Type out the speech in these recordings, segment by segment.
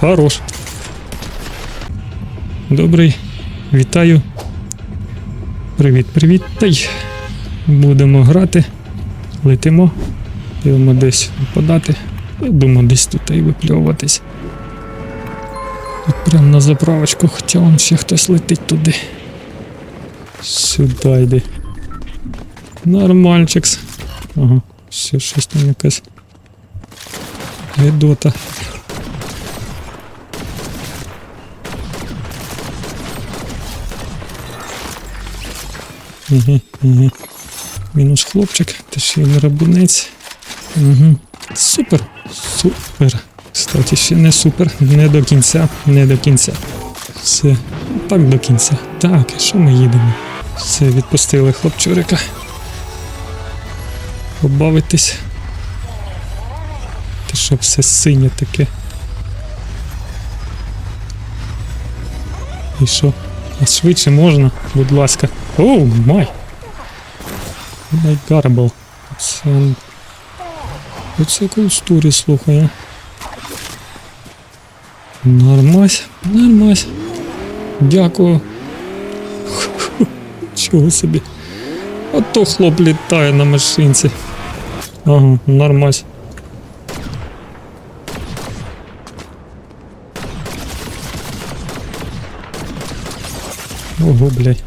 Хорош. Добрий. Вітаю. Привіт, привіт. Та будемо грати. Летимо. Йдемо десь подати. Я думаю, десь тут і випльовуватись. Тут прямо на заправочку, хоча вон ще хтось летить туди. Сюди йди. Нормальчикс. Ага, ще щось там якась. Гедота. Угу, угу. Мінус хлопчик, та ще й не рабунець. Угу. Супер. Супер. Кстати, ще не супер. Не до кінця. Не до кінця. Все. Так до кінця. Так, що ми їдемо? Все, відпустили хлопчурика. Побавитись. Ти що все синє таке? І що? А швидше можна, будь ласка. Оу, май! Май гарбл. Це... Оце кулстурі, слухай. Нормась, нормась. Дякую. Чого собі? А то хлоп літає на машинці. Ага, нормась. Ого, блядь.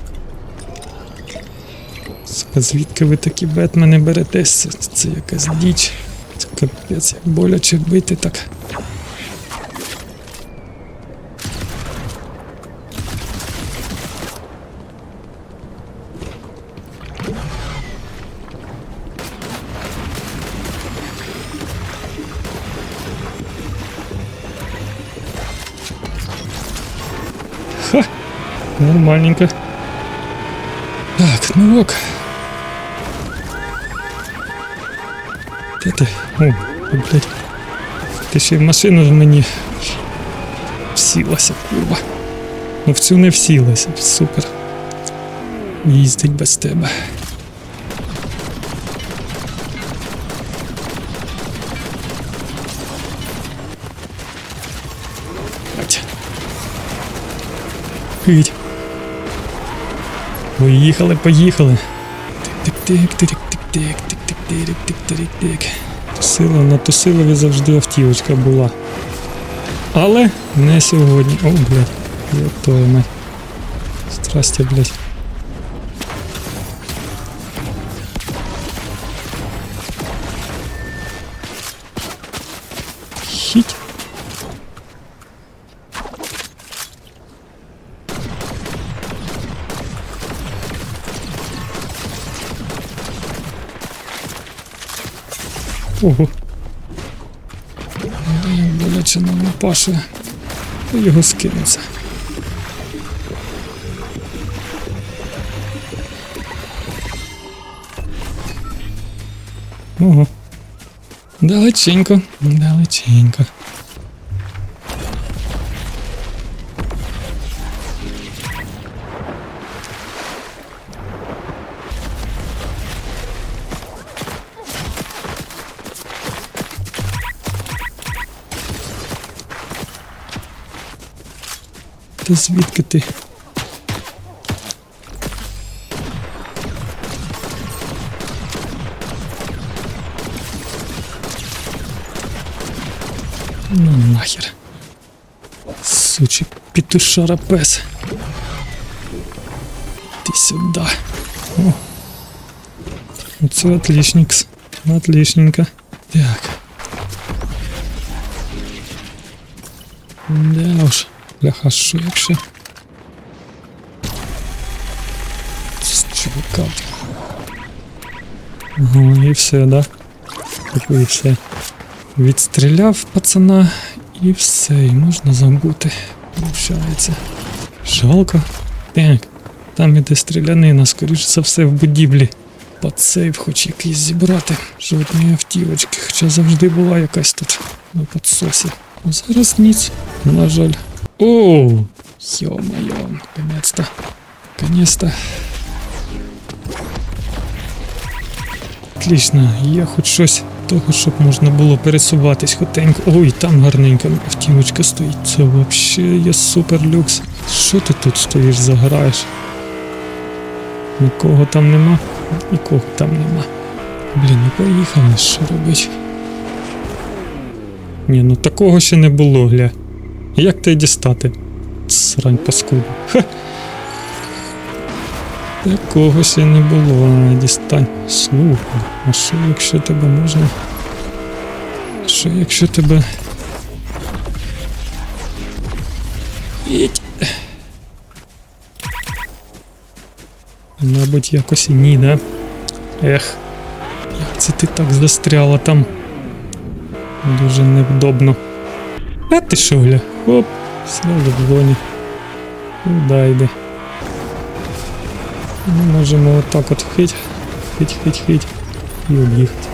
Звідки ви такі бетмени беретесь? Це, це якась діч. Це капець, як боляче бити так. Ха! Нормальненько. Так, ну ок. Де ти? О, блядь. Ти ще в машину ж мені всілася, курва. Ну в цю не всілася, супер. Їздить без тебе. Ать. Поїхали, поїхали. Тик-тик-тик-тик-тик-тик-тик-тик-тик-тик-тик. Тусила на Тусилові завжди автівочка була. Але не сьогодні. О, блядь. Твою мать. Страсті, блядь. Ого. Боляче нам паше. Його скинеться. Ого. Далеченько, далеченько. Та звідки ти? Ну нахер. Сучий петушара пес. Ти сюди. О. Оце отличникс. Отличненько. Так. Да уж. Бляха, що? З чувака. Ага, і все, да? І все. Відстріляв пацана і все, і можна забути. Виходить. Жалко. Так, там іде стрілянина, скоріш за все в будівлі. Подсейв хоч якийсь зібрати. Жодної автівочки, хоча завжди була якась тут на подсосі. А зараз ніц, на жаль. О, ё-моё, наконец-то. Наконец-то. Отлично, я хоть щось того, щоб можна було пересуватись хотенько. Ой, там гарненька автівочка стоїть. Це вообще є супер люкс. Що ти тут стоїш, загораєш? Нікого там нема, нікого там нема. Блін, ну поїхали, що робить? Ні, ну такого ще не було, гля. Як тебе дістати? Срань паскуду. Ха. Такого ще не було, дістань. Слухай, а що якщо тебе можна? Що якщо тебе. Їдь. Мабуть, якось і ні, да? Ех, як це ти так застряла там? Дуже невдобно. А ти що, гля? Оп, сразу в зоні. Куда йде? Ми можемо отак от хить, хить, хить, хить і об'їхати.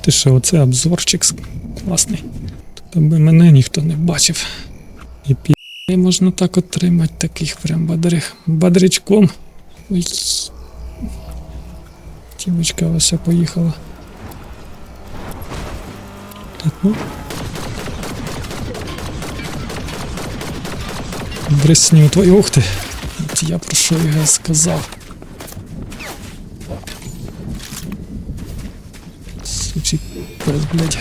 Ти що, оце обзорчик класний. Тут аби мене ніхто не бачив. І пі... можна так от тримати таких прям бадрих, бадрячком. Ой. Тімочка ось поїхала. Так, ну. Бресню твою. Ух ти. Я про що я сказав. Сучий блядь.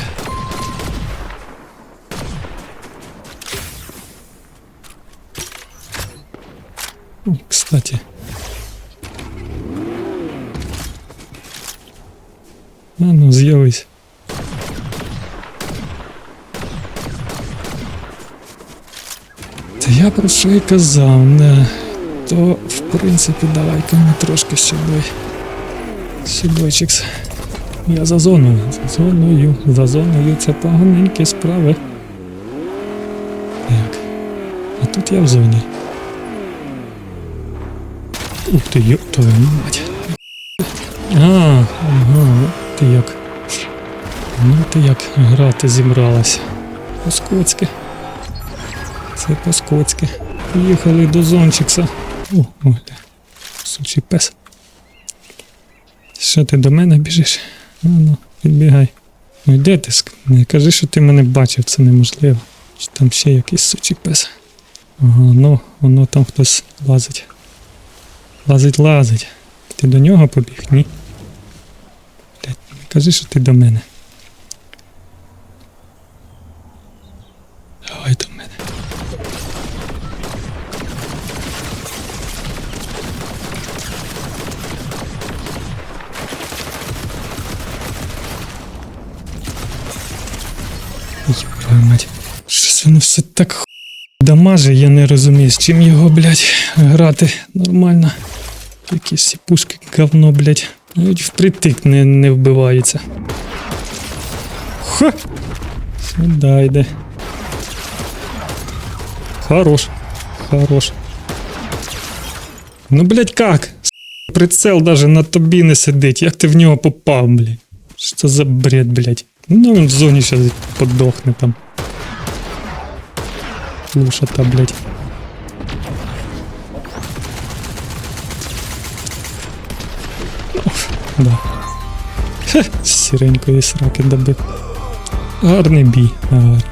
О, кстати. А ну, з'явись. Я про що і казав, не. То, в принципі, давай-ка ми трошки сюди. Сюди. Я за зоною, за зоною, за зоною це поганенькі справи. Так. А тут я в зоні. Ух ти, йоп твою мать. А, ага, ти як. Ну ти як грати зібралась. По-скотськи. По-скотськи. Поїхали до зончикса. О, Оля. Сучий пес. Що ти до мене біжиш? Ну, ну, підбігай. Ну йде ти? Не кажи, що ти мене бачив, це неможливо. Чи там ще якийсь сучий пес? Ага, ну, воно там хтось лазить. Лазить, лазить. Ти до нього побіг? Ні. Не кажи, що ти до мене. Давай до мене. Єбай мать. Щось воно все так дамаже, я не розумію, з чим його, блядь, грати нормально. Якісь ці пушки говно, блядь. Навіть впритик не, не вбивається. Ха! Сюда йде. Хорош. Хорош. Ну, блядь, как? Прицел даже на тобі не сидить. Як ти в нього попав, блядь? Що за бред, блядь? Ну він в зоні зараз подохне там. Лушата, блядь. Оф, да. Хе, з сіренької сраки добив. Гарний бій, гарний.